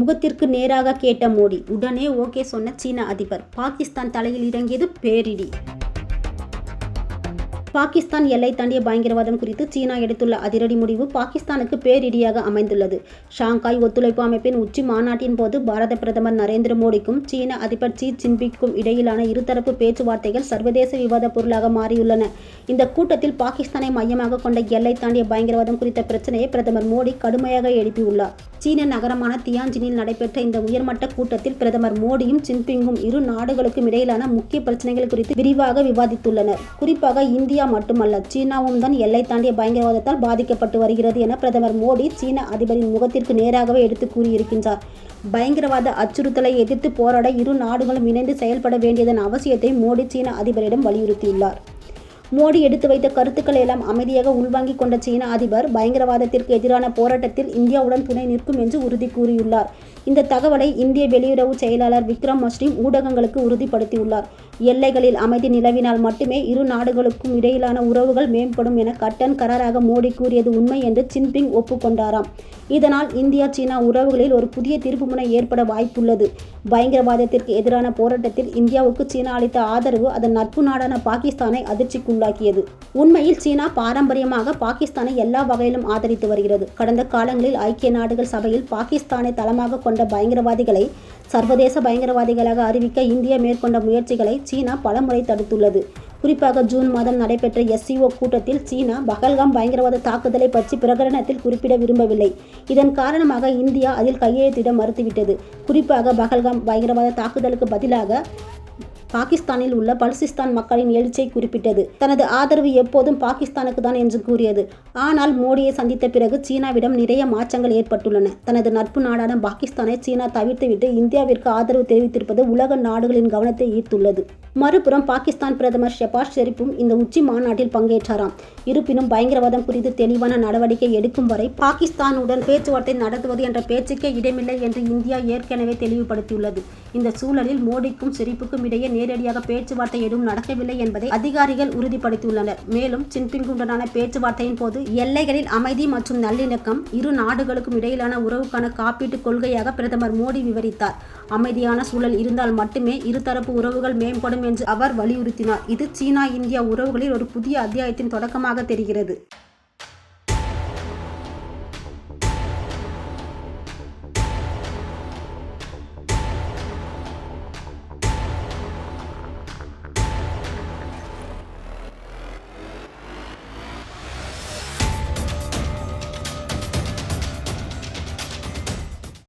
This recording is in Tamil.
முகத்திற்கு நேராக கேட்ட மோடி உடனே ஓகே சொன்ன சீன அதிபர் பாகிஸ்தான் தலையில் இறங்கியது பேரிடி. பாகிஸ்தான் எல்லை தாண்டிய பயங்கரவாதம் குறித்து சீனா எடுத்துள்ள அதிரடி முடிவு பாகிஸ்தானுக்கு பேரிடியாக அமைந்துள்ளது. ஷாங்காய் ஒத்துழைப்பு அமைப்பின் உச்சி மாநாட்டின் போது பாரத பிரதமர் நரேந்திர மோடிக்கும் சீன அதிபர் சீ ஜின்பிக்கும் இடையிலான இருதரப்பு பேச்சுவார்த்தைகள் சர்வதேச விவாத பொருளாக மாறியுள்ளன. இந்த கூட்டத்தில் பாகிஸ்தானை மையமாக கொண்ட எல்லை தாண்டிய பயங்கரவாதம் குறித்த பிரச்சனையை பிரதமர் மோடி கடுமையாக எழுப்பியுள்ளார். சீன நகரமான தியான்ஜினில் நடைபெற்ற இந்த உயர்மட்ட கூட்டத்தில் பிரதமர் மோடியும் ஜின்பிங்கும் இரு நாடுகளுக்கும் இடையிலான முக்கிய பிரச்சனைகள் குறித்து விரிவாக விவாதித்துள்ளனர். குறிப்பாக இந்தியா மட்டுமல்ல சீனாவும் தான் எல்லை தாண்டிய பயங்கரவாதத்தால் பாதிக்கப்பட்டு வருகிறது என பிரதமர் மோடி சீன அதிபரின் முகத்திற்கு நேராகவே எடுத்து கூறியிருக்கின்றார். பயங்கரவாத அச்சுறுத்தலை எதிர்த்து போராட இரு நாடுகளும் இணைந்து செயல்பட வேண்டியதன் அவசியத்தை மோடி சீன அதிபரிடம் வலியுறுத்தியுள்ளார். மோடி எடுத்து வைத்த கருத்துக்களை எல்லாம் அமைதியாக உள்வாங்கிக் கொண்ட சீன அதிபர் பயங்கரவாதத்திற்கு எதிரான போராட்டத்தில் இந்தியாவுடன் துணை நிற்கும் என்று உறுதி கூறியுள்ளார். இந்த தகவலை இந்திய வெளியுறவு செயலாளர் விக்ரம் மஸ்ரீம் ஊடகங்களுக்கு உறுதிப்படுத்தியுள்ளார். எல்லைகளில் அமைதி நிலவினால் மட்டுமே இரு நாடுகளுக்கும் இடையிலான உறவுகள் மேம்படும் என கட்டன் கராராக மோடி கூறியது உண்மை என்று சின்பிங் ஒப்புக்கொண்டாராம். இதனால் இந்தியா சீனா உறவுகளில் ஒரு புதிய திருப்புமுனை ஏற்பட வாய்ப்புள்ளது. பயங்கரவாதத்திற்கு எதிரான போராட்டத்தில் இந்தியாவுக்கு சீனா அளித்த ஆதரவு அதன் நட்பு நாடான பாகிஸ்தானை உள்ளாக்கியது. உண்மையில் சீனா பாரம்பரியமாக பாகிஸ்தானை எல்லா வகையிலும் ஆதரித்து வருகிறது. கடந்த காலங்களில் ஐக்கிய நாடுகள் சபையில் பாகிஸ்தானை தளமாக கொண்ட பயங்கரவாதிகளை சர்வதேச பயங்கரவாதிகளாக அறிவிக்க இந்தியா மேற்கொண்ட முயற்சிகளை சீனா பலமுறை தடுத்துள்ளது. குறிப்பாக ஜூன் மாதம் நடைபெற்ற எஸ்சிஓ கூட்டத்தில் சீனா பகல்காம் பயங்கரவாத தாக்குதலை பற்றி பிரகடனத்தில் குறிப்பிட விரும்பவில்லை. இதன் காரணமாக இந்தியா அதில் கையெழுத்திட மறுத்துவிட்டது. குறிப்பாக பகல்காம் பயங்கரவாத தாக்குதலுக்கு பதிலாக பாகிஸ்தானில் உள்ள பலுசிஸ்தான் மக்களின் எழுச்சியை குறிப்பிட்டது. தனது ஆதரவு எப்போதும் பாகிஸ்தானுக்கு தான் என்று கூறியது. ஆனால் மோடியை சந்தித்த பிறகு சீனாவிடம் நிறைய மாற்றங்கள் ஏற்பட்டுள்ளன. தனது நட்பு நாடான பாகிஸ்தானை சீனா தவிர்த்துவிட்டு இந்தியாவிற்கு ஆதரவு தெரிவித்திருப்பது உலக நாடுகளின் கவனத்தை ஈர்த்துள்ளது. மறுபுறம் பாகிஸ்தான் பிரதமர் ஷெபாஸ் ஷெரீப்பும் இந்த உச்சி மாநாட்டில் பங்கேற்றாராம். இருப்பினும் பயங்கரவாதம் குறித்து தெளிவான நடவடிக்கை எடுக்கும் வரை பாகிஸ்தானுடன் பேச்சுவார்த்தை நடத்துவது என்ற பேச்சுக்கே இடமில்லை என்று இந்தியா ஏற்கனவே தெளிவுபடுத்தியுள்ளது. இந்த சூழலில் மோடிக்கும் ஷெரீப்புக்கும் இடையே நேரடியாக பேச்சுவார்த்தை எதுவும் நடக்கவில்லை என்பதை அதிகாரிகள் உறுதிப்படுத்தியுள்ளனர். மேலும் சின்பிங்குடனான பேச்சுவார்த்தையின் போது எல்லைகளில் அமைதி மற்றும் நல்லிணக்கம் இரு நாடுகளுக்கும் இடையிலான உறவுக்கான காப்பீட்டு கொள்கையாக பிரதமர் மோடி விவரித்தார். அமைதியான சூழல் இருந்தால் மட்டுமே இருதரப்பு உறவுகள் மேம்படும் என்று அவர் வலியுறுத்தினார். இது சீனா இந்தியா உறவுகளில் ஒரு புதிய அத்தியாயத்தின் தொடக்கமாக தெரிகிறது.